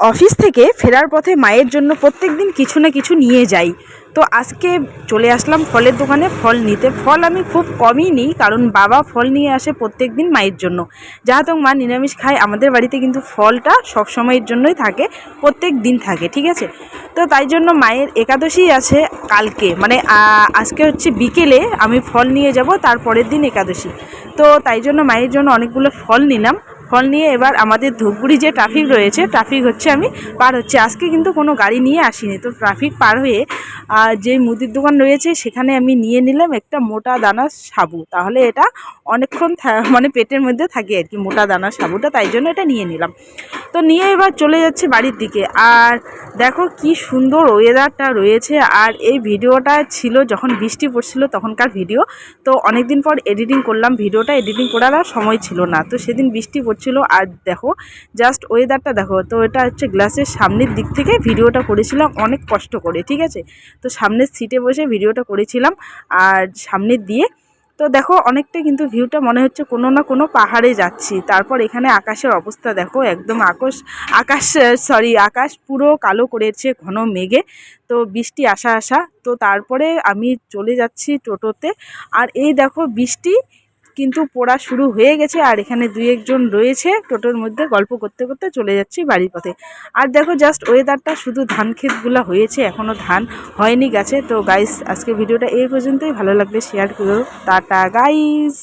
Office থেকে ফেরার পথে মায়ের জন্য প্রত্যেক দিন কিছু না কিছু নিয়ে যাই। তো আজকে চলে আসলাম ফলের দোকানে, ফল নিতে। ফল আমি খুব কমই নিই, কারণ বাবা ফল নিয়ে আসে প্রত্যেক দিন মায়ের জন্য। যাহাতো মা নিরামিষ খায়, আমাদের বাড়িতে কিন্তু ফলটা সব সময়ের জন্যই থাকে প্রত্যেক দিন থাকে, ঠিক আছে? তো তাই জন্য মায়ের একাদশী আছে কালকে মানে আজকে হচ্ছে বিকেলে আমি ফল নিয়ে যাব তারপরের দিন একাদশী। তো তাই জন্য মায়ের জন্য অনেকগুলো ফল নিলাম। ফল নিয়ে এবার আমাদের ধূপগুড়ি যে ট্রাফিক রয়েছে ট্রাফিক হচ্ছে আমি পার হচ্ছে। আজকে কিন্তু কোনো গাড়ি নিয়ে আসিনি। তো ট্রাফিক পার হয়ে যে মুদির দোকান রয়েছে, সেখানে আমি নিয়ে নিলাম একটা মোটা দানা সাবু। তাহলে এটা অনেকক্ষণ মানে পেটের মধ্যে থাকে আর কি, মোটা দানা সাবুটা, তাই জন্য এটা নিয়ে নিলাম। তো নিয়ে এবার চলে যাচ্ছে বাড়ির দিকে। আর দেখো কি সুন্দর ওয়েদারটা রয়েছে। আর এই ভিডিওটা ছিল যখন বৃষ্টি পড়ছিল তখনকার ভিডিও। তো অনেক দিন পর এডিটিং করলাম। ভিডিওটা এডিটিং করার আর সময় ছিল না। তো সেদিন বৃষ্টি পড়ছিল। আর দেখো জাস্ট ওয়েদারটা দেখো। তো এটা হচ্ছে গ্লাসের সামনের দিক থেকে ভিডিওটা করেছিলাম অনেক কষ্ট করে, ঠিক আছে? তো সামনের সিটে বসে ভিডিওটা করেছিলাম। আর সামনের দিয়ে তো দেখো, অনেকটা কিন্তু ভিউটা মনে হচ্ছে কোনো না কোনো পাহাড়ে যাচ্ছি। তারপর এখানে আকাশের অবস্থা দেখো, একদম আকাশ আকাশ সরি আকাশ পুরো কালো করেছে, ঘন মেঘে। তো বৃষ্টি আসা আসা, তো তারপরে আমি চলে যাচ্ছি টোটোতে। আর এই দেখো, বৃষ্টি কিন্তু পড়া শুরু হয়ে গেছে আর এখানে দুই একজন রয়েছে। টোটোর মধ্যে গল্প করতে করতে চলে যাচ্ছি বাড়ির পথে। আর দেখো জাস্ট ওয়েদারটা শুধু ধান ক্ষেতগুলো হয়েছে এখনও ধান হয়নি গেছে। তো গাইস আজকে ভিডিওটা এই পর্যন্তই। ভালো লাগলে শেয়ার করো। Tata guys